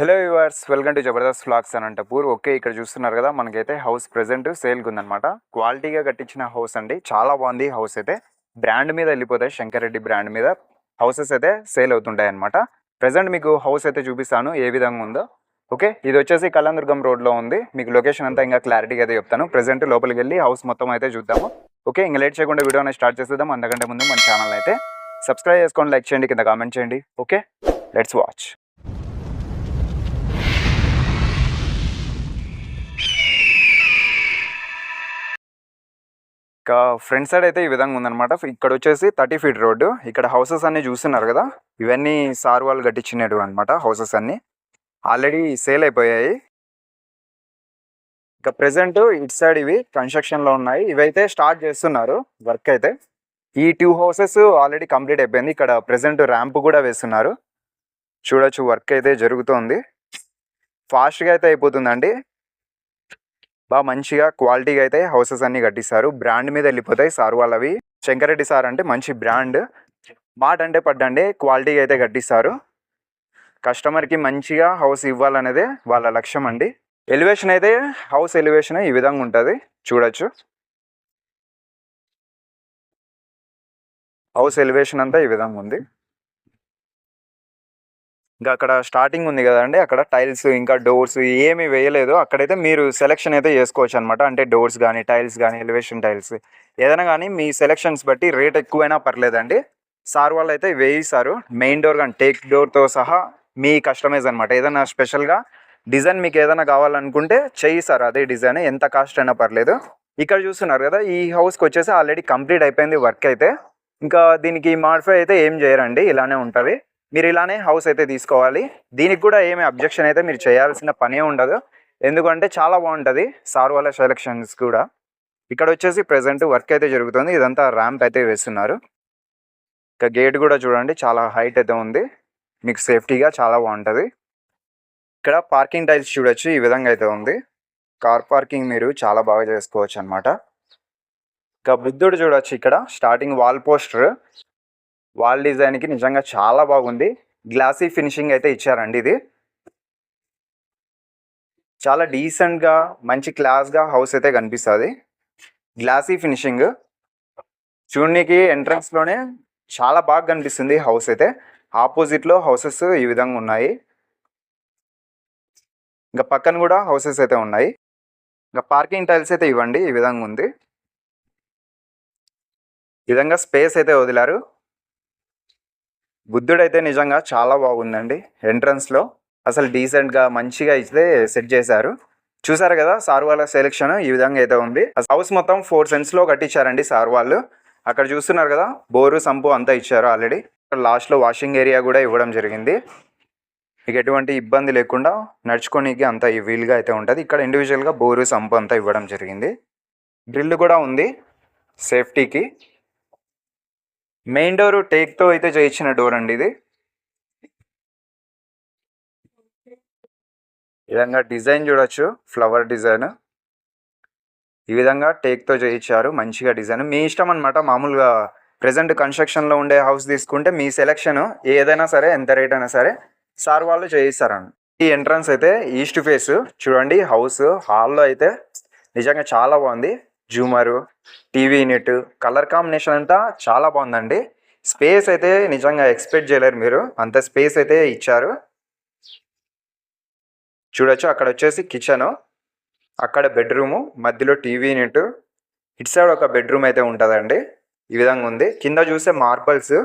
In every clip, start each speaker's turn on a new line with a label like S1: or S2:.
S1: Hello viewers welcome to Jabardasth flags Anantapur okay ఇక్కడ చూస్తున్నారు కదా మనకైతే హౌస్ ప్రెసెంట్ సేల్కి ఉందన్నమాట. క్వాలిటీగా కట్టించిన హౌస్ అండి. చాలా బాగుంది హౌస్ అయితే. బ్రాండ్ మీద వెళ్ళిపోతాయి. శంకరెడ్డి బ్రాండ్ మీద హౌసెస్ అయితే సేల్ అవుతుంటాయి అనమాట ప్రెసెంట్ మీకు హౌస్ అయితే చూపిస్తాను ఏ విధంగా ఉందో. ఓకే ఇది వచ్చేసి కళ్యాణదుర్గం రోడ్లో ఉంది. మీకు లొకేషన్ అంతా ఇంకా క్లారిటీగా అయితే చెప్తాను. ప్రజెంట్ లోపలికి వెళ్ళి హౌస్ మొత్తం అయితే చూద్దాము. ఓకే ఇంకా లేట్ చేయకుండా వీడియోని స్టార్ట్ చేసేద్దాం. అంతకంటే ముందు మన ఛానల్ అయితే సబ్స్క్రైబ్ చేసుకోండి లైక్ చేయండి కింద కామెంట్ చేయండి. ఓకే లెట్స్ వాచ్ ఇంకా ఫ్రంట్ సైడ్ అయితే ఈ విధంగా ఉందన్నమాట. ఇక్కడ వచ్చేసి థర్టీ ఫీట్ రోడ్డు. ఇక్కడ హౌసెస్ అన్ని చూస్తున్నారు కదా? ఇవన్నీ సార్ వాళ్ళు కట్టించినవి అనమాట హౌసెస్ అన్ని. ఆల్రెడీ సేల్ అయిపోయాయి. ఇంకా ప్రెసెంట్ ఇటు సైడ్ ఇవి కన్స్ట్రక్షన్లో ఉన్నాయి. ఇవైతే స్టార్ట్ చేస్తున్నారు వర్క్ అయితే. ఈ టూ హౌసెస్ ఆల్రెడీ కంప్లీట్ అయిపోయింది. ఇక్కడ ప్రెసెంట్ ర్యాంప్ కూడా వేస్తున్నారు. చూడొచ్చు వర్క్ అయితే జరుగుతోంది. ఫాస్ట్గా అయితే అయిపోతుందండి. బాగా మంచిగా క్వాలిటీగా అయితే హౌసెస్ అన్ని కట్టిస్తారు. బ్రాండ్ మీద వెళ్ళిపోతాయి సార్ వాళ్ళవి. శంకరెడ్డి సార్ అంటే మంచి బ్రాండ్. మాట అంటే పడ్డండి క్వాలిటీగా అయితే కట్టిస్తారు. కస్టమర్కి మంచిగా హౌస్ ఇవ్వాలనేదే వాళ్ళ లక్ష్యం అండి. ఎలివేషన్ అయితే హౌస్ ఎలివేషన్ ఈ విధంగా ఉంటుంది. చూడొచ్చు. హౌస్ ఎలివేషన్ అంతా ఈ విధంగా ఉంది. ఇంకా అక్కడ స్టార్టింగ్ ఉంది కదండి అక్కడ టైల్స్ ఇంకా డోర్స్ ఏమి వేయలేదు. అక్కడైతే మీరు సెలెక్షన్ అయితే చేసుకోవచ్చు అనమాట అంటే డోర్స్ కానీ టైల్స్ కానీ ఎలివేషన్ టైల్స్ ఏదైనా కానీ మీ సెలెక్షన్స్ బట్టి రేట్ ఎక్కువైనా పర్లేదండి. సార్ వాళ్ళు అయితే వేయిస్తారు మెయిన్ డోర్ కానీ టేక్ డోర్తో సహా మీ కస్టమైజ్ అనమాట ఏదైనా స్పెషల్గా డిజైన్ మీకు ఏదైనా కావాలనుకుంటే చేయిస్తారు. అదే డిజైన్ ఎంత కాస్ట్ అయినా పర్లేదు. ఇక్కడ చూస్తున్నారు కదా ఈ హౌస్కి వచ్చేసి ఆల్రెడీ కంప్లీట్ అయిపోయింది వర్క్ అయితే. ఇంకా దీనికి మాడిఫై అయితే ఏం చేయరండి ఇలానే ఉంటుంది. మీరు ఇలానే హౌస్ అయితే తీసుకోవాలి. దీనికి కూడా ఏమి అబ్జెక్షన్ అయితే మీరు చేయాల్సిన పనే ఉండదు. ఎందుకంటే చాలా బాగుంటుంది సార్ వాళ్ళ సెలెక్షన్స్ కూడా. ఇక్కడ వచ్చేసి ప్రెసెంట్ వర్క్ అయితే జరుగుతుంది. ఇదంతా ర్యాంప్ అయితే వేస్తున్నారు. ఇంకా గేట్ కూడా చూడండి చాలా హైట్ అయితే ఉంది. మీకు సేఫ్టీగా చాలా బాగుంటుంది. ఇక్కడ పార్కింగ్ టైల్స్ చూడొచ్చు ఈ విధంగా అయితే ఉంది. కార్ పార్కింగ్ మీరు చాలా బాగా చేసుకోవచ్చు అనమాట ఇంకా బుద్ధుడు చూడొచ్చు ఇక్కడ స్టార్టింగ్ వాల్ పోస్టర్ వాల్ డిజైన్కి నిజంగా చాలా బాగుంది. గ్లాసీ ఫినిషింగ్ అయితే ఇచ్చారండి ఇది. చాలా డీసెంట్గా మంచి క్లాస్గా హౌస్ అయితే కనిపిస్తుంది. Glossy finishing. చూడడానికి ఎంట్రన్స్లోనే చాలా బాగా కనిపిస్తుంది హౌస్ అయితే. ఆపోజిట్లో హౌసెస్ ఈ విధంగా ఉన్నాయి. ఇంకా పక్కన కూడా హౌసెస్ అయితే ఉన్నాయి. ఇంకా పార్కింగ్ టైల్స్ అయితే ఇవ్వండి ఈ విధంగా ఉంది. ఈ విధంగా స్పేస్ అయితే వదిలారు. బుద్ధుడు అయితే నిజంగా చాలా బాగుందండి. ఎంట్రన్స్లో అసలు డీసెంట్గా మంచిగా అయితే సెట్ చేశారు. చూసారు కదా సార్ వాళ్ళ సెలెక్షన్ ఈ విధంగా అయితే ఉంది. హౌస్ మొత్తం ఫోర్ సెంట్స్లో కట్టించారండి సార్ వాళ్ళు. అక్కడ చూస్తున్నారు కదా బోరు సంపు అంతా ఇచ్చారు ఆల్రెడీ. లాస్ట్లో వాషింగ్ ఏరియా కూడా ఇవ్వడం జరిగింది. మీకు ఎటువంటి ఇబ్బంది లేకుండా నడుచుకోనికి అంత వీలుగా అయితే ఉంటుంది. ఇక్కడ ఇండివిజువల్గా బోరు సంపు అంతా ఇవ్వడం జరిగింది. డ్రిల్ కూడా ఉంది సేఫ్టీకి. మెయిన్ డోర్ టేక్తో అయితే చేయించిన డోర్ అండి ఇది. ఈ విధంగా డిజైన్ చూడొచ్చు ఫ్లవర్ డిజైన్. ఈ విధంగా టేక్తో చేయించారు మంచిగా డిజైన్. మీ ఇష్టం అనమాట మామూలుగా ప్రజెంట్ కన్స్ట్రక్షన్లో ఉండే హౌస్ తీసుకుంటే మీ సెలెక్షన్ ఏదైనా సరే ఎంత రేట్ అయినా సరే సార్ వాళ్ళు చేయిస్తారని. ఈ ఎంట్రన్స్ అయితే ఈస్ట్ ఫేస్ చూడండి హౌస్ హాల్లో అయితే నిజంగా చాలా బాగుంది. జూమరు టీవీ యూనిట్ కలర్ కాంబినేషన్ అంతా చాలా బాగుందండి. స్పేస్ అయితే నిజంగా ఎక్స్పెక్ట్ చేయలేరు మీరు. అంత స్పేస్ అయితే ఇచ్చారు. చూడొచ్చు అక్కడ వచ్చేసి కిచెను. అక్కడ బెడ్రూము మధ్యలో టీవీ యూనిట్. ఇటు సైడ్ ఒక బెడ్రూమ్ అయితే ఉంటుందండి. ఈ విధంగా ఉంది. కింద చూసే మార్బల్స్.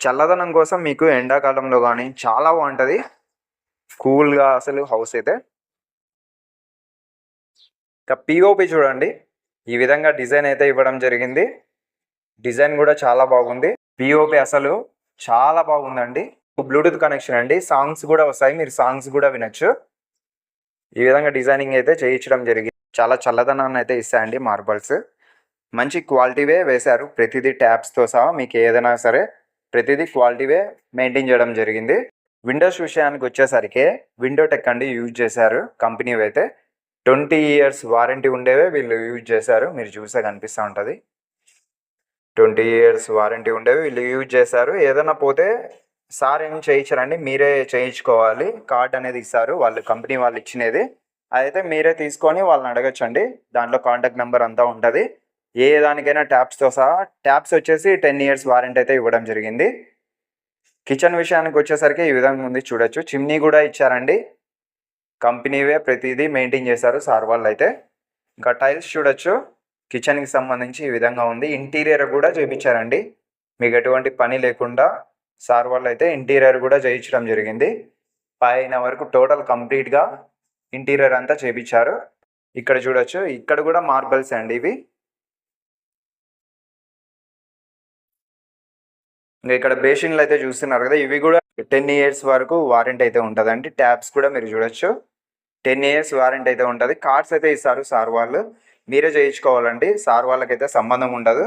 S1: చల్లదనం కోసం మీకు ఎండాకాలంలో కానీ చాలా బాగుంటుంది. కూల్గా అసలు హౌస్ అయితే. ఇంకా పిఓపి చూడండి. ఈ విధంగా డిజైన్ అయితే ఇవ్వడం జరిగింది. డిజైన్ కూడా చాలా బాగుంది. పిఓపి అసలు చాలా బాగుందండి. బ్లూటూత్ కనెక్షన్ అండి. సాంగ్స్ కూడా వస్తాయి. మీరు సాంగ్స్ కూడా వినొచ్చు. ఈ విధంగా డిజైనింగ్ అయితే చేయించడం జరిగింది. చాలా చల్లదనాన్ని అయితే ఇస్తాయండి మార్బల్స్ మంచి క్వాలిటీవే వేశారు. ప్రతిదీ ట్యాప్స్తో సహా మీకు ఏదైనా సరే ప్రతిదీ క్వాలిటీవే మెయింటైన్ చేయడం జరిగింది. విండోస్ విషయానికి వచ్చేసరికి విండో టెక్ అండి యూజ్ చేశారు. కంపెనీ అయితే ట్వంటీ ఇయర్స్ వారంటీ ఉండేవే వీళ్ళు యూజ్ చేశారు. మీరు చూసే కనిపిస్తూ ఉంటుంది. ట్వంటీ ఇయర్స్ వారంటీ ఉండేవి వీళ్ళు యూజ్ చేశారు. ఏదైనా పోతే సార్ ఏం చేయించారండి? మీరే చేయించుకోవాలి. కార్డ్ అనేది ఇస్తారు. వాళ్ళు కంపెనీ వాళ్ళు ఇచ్చినది. అదైతే మీరే తీసుకొని వాళ్ళని అడగచ్చండి. దాంట్లో కాంటాక్ట్ నెంబర్ అంతా ఉంటుంది. ఏ దానికైనా ట్యాప్స్తో సహా ట్యాప్స్ వచ్చేసి టెన్ ఇయర్స్ వారంటీ అయితే ఇవ్వడం జరిగింది. కిచెన్ విషయానికి వచ్చేసరికి ఈ విధంగా ఉంది. చూడొచ్చు. చిమ్నీ కూడా ఇచ్చారండి. కంపెనీవే ప్రతిదీ మెయింటైన్ చేశారు సార్ వాళ్ళు అయితే ఇంకా టైల్స్ చూడొచ్చు. కిచెన్కి సంబంధించి ఈ విధంగా ఉంది. ఇంటీరియర్ కూడా చేయించారండి మీకు ఎటువంటి పని లేకుండా సార్ వాళ్ళు అయితే ఇంటీరియర్ కూడా చేయించడం జరిగింది. పైన వరకు టోటల్ కంప్లీట్గా ఇంటీరియర్ అంతా చేయించారు ఇక్కడ చూడొచ్చు. ఇక్కడ కూడా మార్బల్స్ అండి ఇవి. ఇంకా ఇక్కడ బేషిన్లు అయితే చూస్తున్నారు కదా ఇవి కూడా టెన్ ఇయర్స్ వరకు వారంటీ అయితే ఉంటుందండి. ట్యాబ్స్ కూడా మీరు చూడొచ్చు. టెన్ ఇయర్స్ వారంటీ అయితే ఉంటుంది. కార్డ్స్ అయితే ఇస్తారు సార్ వాళ్ళు. మీరే చేయించుకోవాలండి. సార్ వాళ్ళకైతే సంబంధం ఉండదు.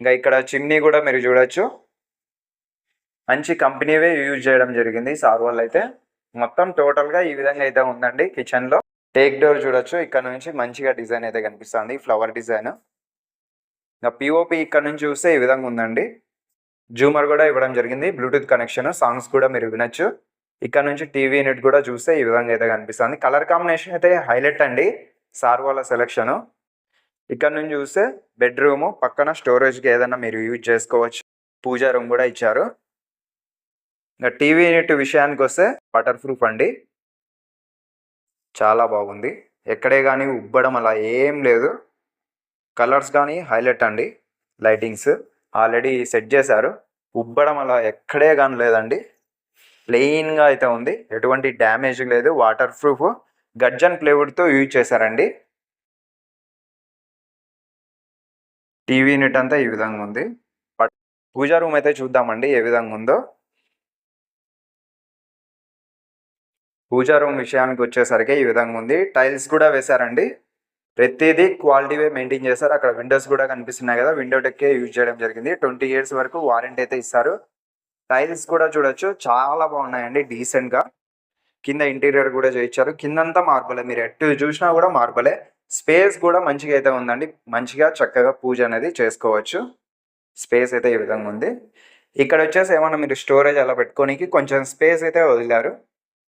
S1: ఇంకా ఇక్కడ చిమ్నీ కూడా మీరు చూడొచ్చు. మంచి కంపెనీవే యూజ్ చేయడం జరిగింది సార్ వాళ్ళు అయితే మొత్తం టోటల్గా ఈ విధంగా అయితే ఉందండి కిచెన్లో. టేక్ డోర్ చూడొచ్చు. ఇక్కడ నుంచి మంచిగా డిజైన్ అయితే కనిపిస్తుంది. Flower design. ఇంకా పిఓపి ఇక్కడ నుంచి చూస్తే ఈ విధంగా ఉందండి. జూమర్ కూడా ఇవ్వడం జరిగింది. బ్లూటూత్ కనెక్షన్ సాంగ్స్ కూడా మీరు వినొచ్చు. ఇక్కడ నుంచి టీవీ యూనిట్ కూడా చూస్తే ఈ విధంగా అయితే కనిపిస్తుంది. కలర్ కాంబినేషన్ అయితే హైలైట్ అండి. సార్ వాళ్ళ సెలెక్షన్ ఇక్కడ నుంచి చూస్తే బెడ్రూమ్ పక్కన స్టోరేజ్కి ఏదైనా మీరు యూజ్ చేసుకోవచ్చు. పూజా రూమ్ కూడా ఇచ్చారు. ఇంకా టీవీ యూనిట్ విషయానికి వస్తే వాటర్ ప్రూఫ్ అండి. చాలా బాగుంది. ఎక్కడే కానీ ఉబ్బడం అలా ఏం లేదు. కలర్స్ కానీ హైలైట్ అండి. లైటింగ్స్ ఆల్రెడీ సెట్ చేశారు. ఉబ్బడం అలా ఎక్కడే కానీ లేదండి. ప్లెయిన్గా అయితే ఉంది. ఎటువంటి డ్యామేజ్ లేదు. Water proof. గర్జన్ ప్లేవుడ్తో యూజ్ చేశారండి. టీవీ యూనిట్ అంతా ఈ విధంగా ఉంది. బట్ పూజా రూమ్ అయితే చూద్దామండి. ఏ విధంగా ఉందో. పూజా రూమ్ విషయానికి వచ్చేసరికి ఈ విధంగా ఉంది. టైల్స్ కూడా వేశారండి. ప్రతిదీ క్వాలిటీవే మెయింటైన్ చేస్తారు. అక్కడ విండోస్ కూడా కనిపిస్తున్నాయి కదా విండో టెక్కే యూజ్ చేయడం జరిగింది. ట్వంటీ ఇయర్స్ వరకు వారంటీ అయితే ఇస్తారు. టైల్స్ కూడా చూడొచ్చు. చాలా బాగున్నాయండి డీసెంట్గా. కింద ఇంటీరియర్ కూడా చేయించారు. కిందంతా మార్బలే. మీరు ఎటు చూసినా కూడా మార్బలే. స్పేస్ కూడా మంచిగా అయితే ఉందండి. మంచిగా చక్కగా పూజ అనేది చేసుకోవచ్చు. స్పేస్ అయితే ఈ విధంగా ఉంది. ఇక్కడ వచ్చేసి ఏమన్నా మీరు స్టోరేజ్ అలా పెట్టుకోనికి కొంచెం స్పేస్ అయితే వదిలారు.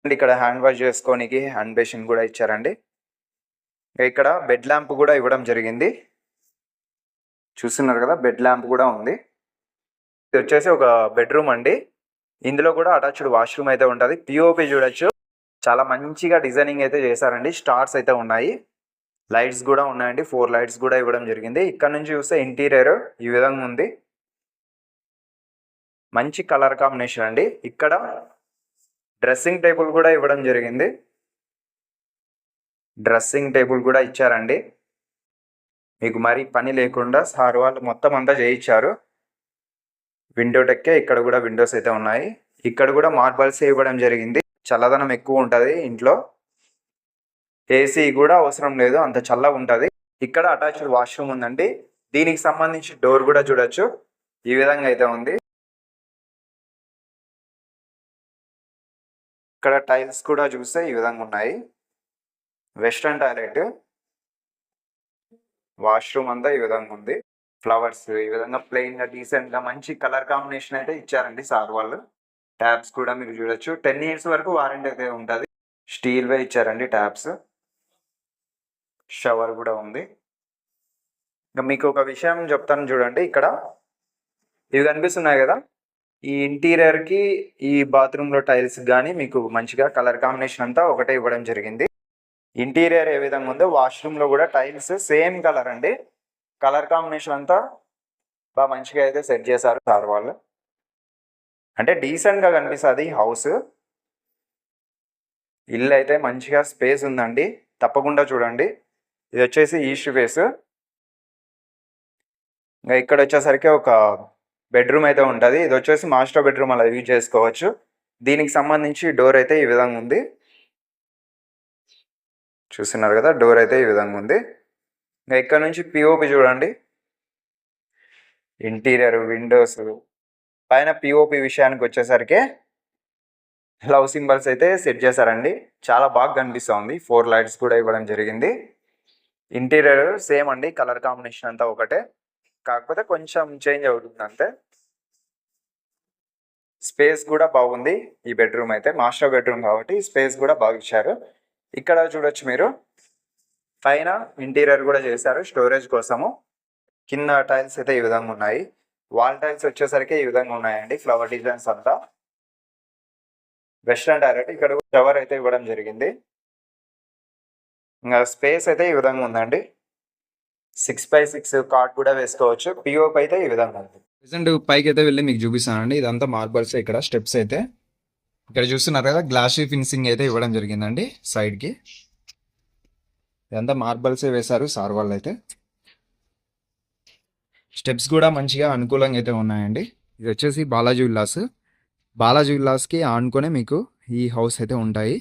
S1: అండ్ ఇక్కడ హ్యాండ్ వాష్ చేసుకోనికి హ్యాండ్ బేసిన్ కూడా ఇచ్చారండి. ఇక్కడ బెడ్ ల్యాంప్ కూడా ఇవ్వడం జరిగింది. చూస్తున్నారు కదా బెడ్ ల్యాంప్ కూడా ఉంది. ఇది వచ్చేసి ఒక బెడ్రూమ్ అండి. ఇందులో కూడా అటాచ్డ్ వాష్రూమ్ అయితే ఉంటుంది. పిఓపి చూడొచ్చు. చాలా మంచిగా డిజైనింగ్ అయితే చేశారండి. స్టార్స్ అయితే ఉన్నాయి. లైట్స్ కూడా ఉన్నాయండి. ఫోర్ లైట్స్ కూడా ఇవ్వడం జరిగింది. ఇక్కడ నుంచి చూస్తే ఇంటీరియర్ ఈ విధంగా ఉంది. మంచి కలర్ కాంబినేషన్ అండి. ఇక్కడ డ్రెస్సింగ్ టేబుల్ కూడా ఇవ్వడం జరిగింది. డ్రెస్సింగ్ టేబుల్ కూడా ఇచ్చారండి. మీకు మరి పని లేకుండా సార్ వాళ్ళు మొత్తం అంతా చేయించారు విండో టెక్కే ఇక్కడ కూడా విండోస్ అయితే ఉన్నాయి. ఇక్కడ కూడా మార్బల్స్ ఇవ్వడం జరిగింది. చల్లదనం ఎక్కువ ఉంటుంది ఇంట్లో. ఏసీ కూడా అవసరం లేదు అంత చల్లగా ఉంటుంది. ఇక్కడ అటాచ్డ్ వాష్రూమ్ ఉందండి. దీనికి సంబంధించి డోర్ కూడా చూడొచ్చు. ఈ విధంగా అయితే ఉంది. ఇక్కడ టైల్స్ కూడా చూస్తే ఈ విధంగా ఉన్నాయి. వెస్ట్రన్ టాయిలెట్ వాష్రూమ్ అంతా ఈ విధంగా ఉంది. ఫ్లవర్స్ ఈ విధంగా ప్లెయిన్గా గా డీసెంట్గా మంచి కలర్ కాంబినేషన్ అయితే ఇచ్చారండి సార్ వాళ్ళు. ట్యాబ్స్ కూడా మీరు చూడొచ్చు. టెన్ ఇయర్స్ వరకు వారంటీ అయితే ఉంటుంది. స్టీల్వే ఇచ్చారండి ట్యాబ్స్ షవర్ కూడా ఉంది. ఇంకా మీకు ఒక విషయం చెప్తాను చూడండి ఇక్కడ. ఇవి కనిపిస్తున్నాయి కదా? ఈ ఇంటీరియర్కి ఈ బాత్రూంలో టైల్స్ కానీ మీకు మంచిగా కలర్ కాంబినేషన్ అంతా ఒకటే ఇవ్వడం జరిగింది. ఇంటీరియర్ ఏ విధంగా ఉందో వాష్రూమ్లో కూడా టైల్స్ సేమ్ కలర్ అండి. కలర్ కాంబినేషన్ అంతా బాగా మంచిగా అయితే సెట్ చేశారు సార్ వాళ్ళు. అంటే డీసెంట్గా కనిపిస్తుంది హౌస్ ఇల్లు అయితే మంచిగా స్పేస్ ఉందండి. తప్పకుండా చూడండి. ఇది వచ్చేసి ఈస్ట్ ఫేస్ ఇంకా ఇక్కడ వచ్చేసరికి ఒక బెడ్రూమ్ అయితే ఉంటుంది. ఇది వచ్చేసి మాస్టర్ బెడ్రూమ్ అలా యూజ్ చేసుకోవచ్చు. దీనికి సంబంధించి డోర్ అయితే ఈ విధంగా ఉంది. చూస్తున్నారు కదా డోర్ అయితే ఈ విధంగా ఉంది. ఇంకా ఇక్కడ నుంచి పిఓపి చూడండి. ఇంటీరియర్ విండోస్ పైన పిఓపి విషయానికి వచ్చేసరికి లవ్ సింబల్స్ అయితే సెట్ చేశారండి. చాలా బాగా కనిపిస్తుంది. ఫోర్ లైట్స్ కూడా ఇవ్వడం జరిగింది. ఇంటీరియర్ సేమ్ అండి. కలర్ కాంబినేషన్ అంతా ఒకటే. కాకపోతే కొంచెం చేంజ్ అవుతుంది అంతే. స్పేస్ కూడా బాగుంది. ఈ బెడ్రూమ్ అయితే మాస్టర్ బెడ్రూమ్ కాబట్టి స్పేస్ కూడా బాగా ఇచ్చారు. ఇక్కడ చూడొచ్చు మీరు. పైన ఇంటీరియర్ కూడా చేశారు స్టోరేజ్ కోసము. కింద టైల్స్ అయితే ఈ విధంగా ఉన్నాయి. వాల్ టైల్స్ వచ్చేసరికి ఈ విధంగా ఉన్నాయండి ఫ్లవర్ డిజైన్స్ అంతా. వెస్ట్రన్ టాయిలెట్ ఇక్కడ షవర్ అయితే ఇవ్వడం జరిగింది. ఇంకా స్పేస్ అయితే ఈ విధంగా ఉందండి. సిక్స్ బై సిక్స్ కార్డ్ కూడా వేసుకోవచ్చు. పిఓపి అయితే ఈ విధంగా ఉంది.
S2: ప్రజెంట్ పైకి అయితే వెళ్ళి మీకు చూపిస్తానండి. ఇదంతా మార్బల్స్ ఇక్కడ స్టెప్స్ అయితే. ఇక్కడ చూస్తున్నారు కదా గ్లాసీ ఫినిషింగ్ అయితే ఇవ్వడం జరిగిందండి సైడ్కి. ఇదంతా మార్బల్సే వేశారు సార్ వాళ్ళు అయితే స్టెప్స్ కూడా మంచిగా అనుకూలంగా అయితే ఉన్నాయండి. ఇది వచ్చేసి బాలాజీ విల్లాస్. బాలాజీ విల్లాస్కి ఆనుకునే మీకు ఈ హౌస్ అయితే ఉంటాయి.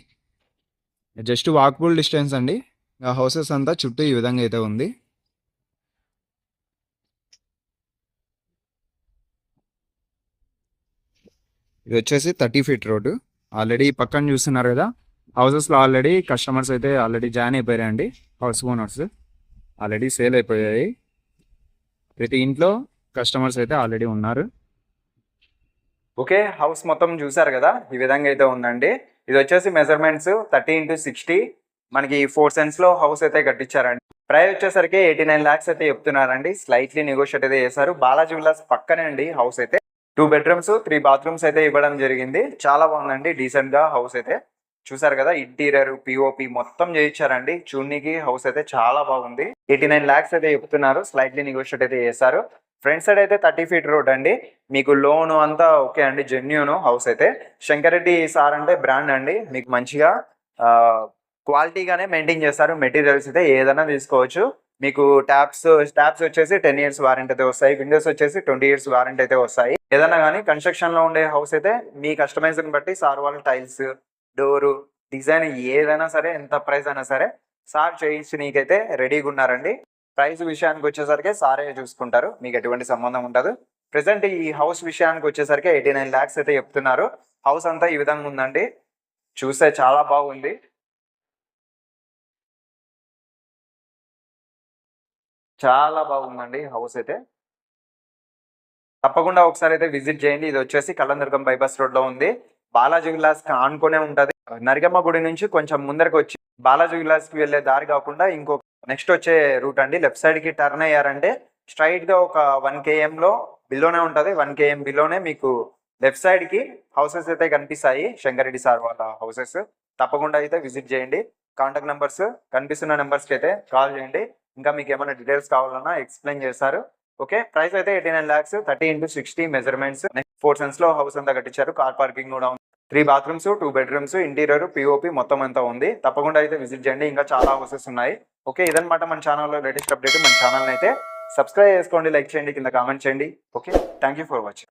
S2: జస్ట్ వాకబుల్ డిస్టెన్స్ అండి. ఆ హౌసెస్ అంతా చుట్టూ ఈ విధంగా అయితే ఉంది. ఇది వచ్చేసి థర్టీ ఫీట్ రోడ్డు. ఆల్రెడీ పక్కన చూస్తున్నారు కదా హౌసెస్లో ఆల్రెడీ కస్టమర్స్ అయితే ఆల్రెడీ జాయిన్ అయిపోయారండి హౌస్ ఓనర్స్ ఆల్రెడీ సేల్ అయిపోయాయి. ప్రతి ఇంట్లో కస్టమర్స్ అయితే ఆల్రెడీ ఉన్నారు.
S1: ఓకే హౌస్ మొత్తం చూసారు కదా ఈ విధంగా అయితే ఉందండి. ఇది వచ్చేసి మెజర్మెంట్స్ థర్టీ ఇంటూ సిక్స్టీ. మనకి ఫోర్ సెన్స్లో హౌస్ అయితే కట్టించారండి. ప్రైస్ వచ్చేసరికి ఎయిటీ నైన్ లాక్స్ అయితే చెప్తున్నారండి. స్లైట్లీ నెగోషియేట్ అయితే చేశారు. బాలాజీ విల్లాస్ పక్కనే అండి హౌస్ అయితే. టూ బెడ్రూమ్స్ త్రీ బాత్రూమ్స్ అయితే ఇవ్వడం జరిగింది. చాలా బాగుందండి. డీసెంట్గా హౌస్ అయితే. చూసారు కదా ఇంటీరియర్ పిఓపి మొత్తం చేయించారండి. చూడనికి హౌస్ అయితే చాలా బాగుంది. ఎయిటీ నైన్ లాక్స్ అయితే చెప్తున్నారు. స్లైట్లీ నెగోషియేట్ అయితే చేశారు. ఫ్రంట్ సైడ్ అయితే థర్టీ ఫీట్ రోడ్ అండి. మీకు లోన్ అంతా ఓకే అండి. జెన్యూన్ హౌస్ అయితే. శంకరెడ్డి సార్ అంటే బ్రాండ్ అండి. మీకు మంచిగా క్వాలిటీగానే మెయింటైన్ చేస్తారు. మెటీరియల్స్ అయితే ఏదైనా తీసుకోవచ్చు. మీకు ట్యాబ్స్ ట్యాబ్స్ వచ్చేసి టెన్ ఇయర్స్ వారంటీ అయితే వస్తాయి. విండోస్ వచ్చేసి ట్వంటీ ఇయర్స్ వారంటీ అయితే వస్తాయి. ఏదైనా కానీ కన్స్ట్రక్షన్లో ఉండే హౌస్ అయితే మీ కస్టమైజేషన్ బట్టి సార్ వాళ్ళ టైల్స్ డోరు డిజైన్ ఏదైనా సరే ఎంత ప్రైస్ అయినా సరే సార్ చేయించి నీకైతే రెడీగా ఉన్నారండి. ప్రైస్ విషయానికి వచ్చేసరికి సారే చూసుకుంటారు. మీకు ఎటువంటి సంబంధం ఉండదు. ప్రెసెంట్ ఈ హౌస్ విషయానికి వచ్చేసరికి ఎయిటీ నైన్ ల్యాక్స్ అయితే చెప్తున్నారు. హౌస్ అంతా ఈ విధంగా ఉందండి. చూస్తే చాలా బాగుంది. చాలా బాగుందండి హౌస్ అయితే. తప్పకుండా ఒకసారి అయితే విజిట్ చేయండి. ఇది వచ్చేసి కళ్ళందుర్గం బైపాస్ రోడ్లో ఉంది. బాలాజీ విలాస్కి ఆనుకునే ఉంటది. నరిగమ్మ గుడి నుంచి కొంచెం ముందరకు వచ్చి బాలాజీ విలాస్కి వెళ్ళే దారి కాకుండా ఇంకో నెక్స్ట్ వచ్చే రూట్ అండి. లెఫ్ట్ సైడ్కి టర్న్ అయ్యారంటే స్ట్రైట్గా ఒక వన్ కేఎం లో బిలోనే ఉంటది. వన్ కేఎం బిలోనే మీకు లెఫ్ట్ సైడ్కి హౌసెస్ అయితే కనిపిస్తాయి. శంకరెడ్డి సార్ వాళ్ళ హౌసెస్. తప్పకుండా అయితే విజిట్ చేయండి. కాంటాక్ట్ నెంబర్స్ కనిపిస్తున్న నెంబర్స్కి అయితే కాల్ చేయండి. ఇంకా మీకు ఏమైనా డీటెయిల్స్ కావాలన్నా ఎక్స్ప్లెయిన్ చేస్తారు ఓకే ప్రైస్ అయితే eighty nine lakhs thirty into sixty measurements four సెన్స్లో house అంతా కట్టించారు. కార్ పార్కింగ్ కూడా ఉంది. Three bathrooms two bedrooms interior POP మొత్తం అంతా ఉంది. తప్పకుండా అయితే విజిట్ చేయండి. ఇంకా చాలా హౌసెస్ ఉన్నాయి. ఓకే ఇదన్నమాట మన ఛానల్లో లేటెస్ట్ అప్డేట్ మన ఛానల్ అయితే సబ్స్క్రైబ్ చేసుకోండి లైక్ చేయండి కింద కామెంట్ చేయండి. Okay thank you for watching